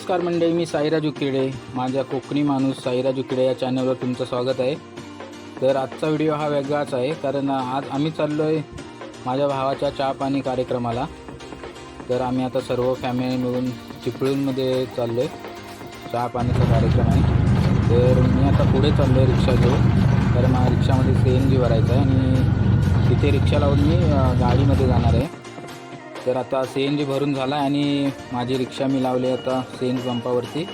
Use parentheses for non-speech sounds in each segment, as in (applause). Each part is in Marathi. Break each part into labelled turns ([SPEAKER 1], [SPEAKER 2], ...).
[SPEAKER 1] नमस्कार मंडळी मी साईराज उकिरडे माझ्या कोकणी माणूस साईरा उकिरडे या चॅनलवर तुमचं स्वागत आहे. तर आजचा व्हिडिओ हा वेगळाच आहे कारण आज आम्ही चाललो आहे माझ्या भावाच्या चहा पाणी कार्यक्रमाला. तर आम्ही आता सर्व फॅमिली मिळून चिपळूणमध्ये चाललो आहे चहा पाण्याचा कार्यक्रम आहे. तर मी आता पुढे चाललो आहे रिक्षा घेऊन कारण मला रिक्षामध्ये सी एन जी भरायचं आहे आणि तिथे रिक्षा लावून मी गाडीमध्ये जाणार आहे. तर आता सी एन जी भरून झाला आहे आणि माझी रिक्षा मी लावली आता सी एन जी पंपावरती.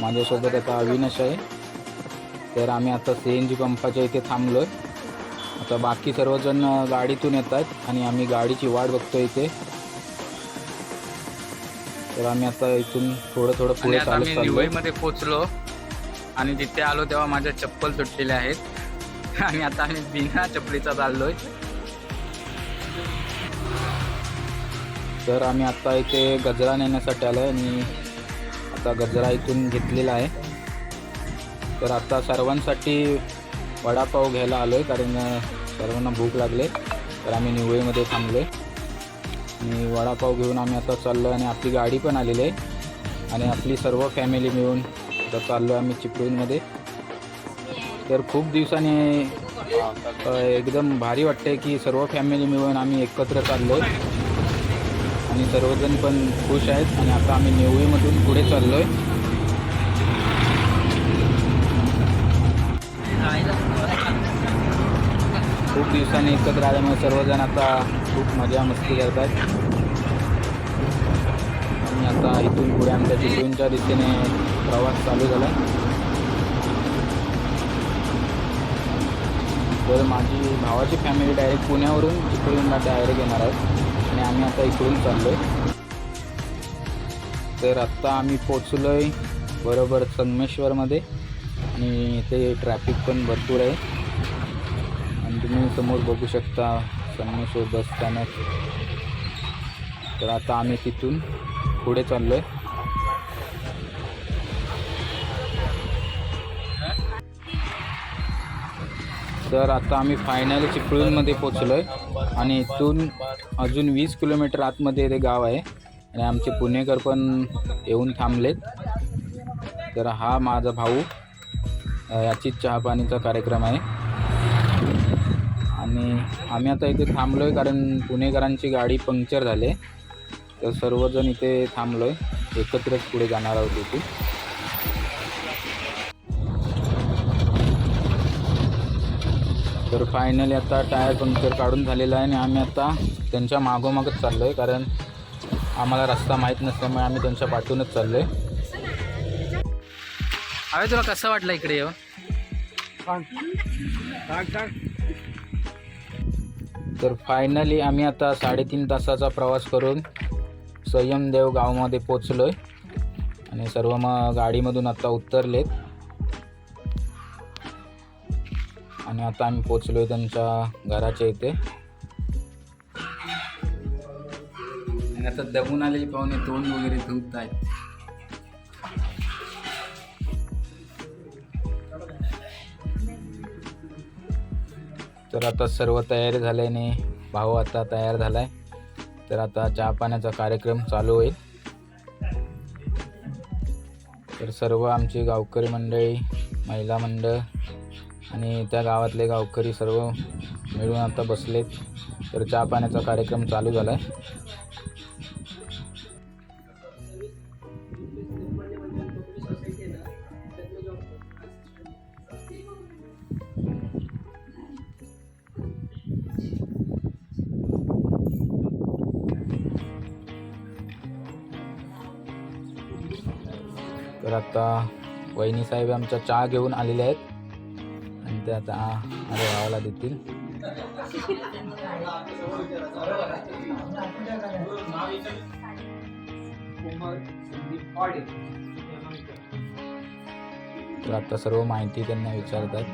[SPEAKER 1] माझ्यासोबत आता अविनाश आहे. तर आम्ही आता सी एन जी पंपाच्या इथे थांबलो आहे आता बाकी सर्वजण गाडीतून येत आहेत आणि आम्ही गाडीची वाट बघतो इथे. तर आम्ही आता इथून थोडं थोडं पुढे
[SPEAKER 2] आता
[SPEAKER 1] चालत
[SPEAKER 2] मी
[SPEAKER 1] चाललो
[SPEAKER 2] निवईमध्ये पोचलो आणि तिथे आलो तेव्हा माझ्या चप्पल तुटलेल्या आहेत. (laughs) आणि आता आम्ही बिना चपलीचा चाललोय.
[SPEAKER 1] तर आम्ही आत्ता इथे गजरा नेण्यासाठी आलो आहे आणि आता गजरा इथून घेतलेला आहे. तर आता सर्वांसाठी वडापाव घ्यायला आलो आहे कारण सर्वांना भूक लागले. तर आम्ही निवळीमध्ये थांबलो आहे आणि वडापाव घेऊन आम्ही आता चाललो आहे आणि आपली गाडी पण आलेली आहे. आणि आपली सर्व फॅमिली मिळून आता चाललो आहे आम्ही चिपळूणमध्ये तर खूप दिवसांनी एकदम भारी वाटते की सर्व फॅमिली मिळून आम्ही एकत्र चाललो आहे आणि सर्वजण पण खुश आहेत आणि आता आम्ही नेवळीमधून पुढे चाललो आहे खूप दिवसांनी एकत्र आल्यामुळे सर्वजण आता खूप मजा मस्ती करतात आणि आता इथून पुढे आमच्या चिपळूणच्या दिशेने प्रवास चालू झाला तर माझी भावाची फॅमिली डायरेक्ट पुण्यावरून इकडून डायरेक्ट येणार आहेत. आणि आम्ही आता इकडून चाललो आहे तर आत्ता आम्ही पोचलो आहे बरोबर संगमेश्वरमध्ये. आणि इथे ट्रॅफिक पण भरपूर आहे. आणि तुम्ही समोर बघू शकता संगमेश्वर बस स्थानक. तर आता आम्ही तिथून पुढे चाललो आहे तर आता आम्ही फायनली चिपळूणमध्ये पोचलो आहे आणि इथून अजून वीस किलोमीटर आतमध्ये ते गाव आहे. आणि आमचे पुणेकर पण येऊन थांबलेत. तर हा माझा भाऊ याची याचीच चहापाणीचा कार्यक्रम आहे. आणि आम्ही आता इथे थांबलो आहे कारण पुणेकरांची गाडी पंक्चर झाली आहे. तर सर्वजण इथे थांबलो आहे एकत्रच पुढे जाणार आहोत इथे. तर फायनली आता टायर पंक्चर काढून झालेला आहे आणि आम्ही आता त्यांच्या मागोमागच चाललो आहे कारण आम्हाला रस्ता माहीत नसल्यामुळे आम्ही त्यांच्या पाठूनच चाललो आहे
[SPEAKER 2] अरे तुला कसं वाटलं इकडे येऊन
[SPEAKER 1] तर फायनली आम्ही आता साडेतीन तासाचा प्रवास करून संयमदेव गावामध्ये पोचलो आहे आणि सर्व मग गाडीमधून आता उतरलेत. आणि आता आम्ही पोचलो आहे त्यांच्या घराच्या इथे.
[SPEAKER 2] आणि आता दबून आलेली पाहुणे तोंड वगैरे धुत आहेत.
[SPEAKER 1] तर आता सर्व तयारी झाल्याने भाऊ आता तयार झालाय. तर आता चहा पाण्याचा कार्यक्रम चालू होईल. तर सर्व आमची गावकरी मंडळी महिला मंडळ आणि त्या गावातले गावकरी सर्व मिळून आता बसलेत. तर चहा पाण्याचा कार्यक्रम चालू झाला आहे तर आता वहिनी साहेब आमच्या चहा घेऊन आलेले आहेत. ते आता अरे भावाला देतील. तर आता सर्व माहिती त्यांना विचारतात.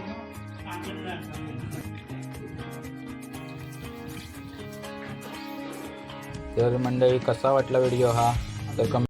[SPEAKER 1] तर मंडळी कसा वाटला व्हिडिओ हा? तर कम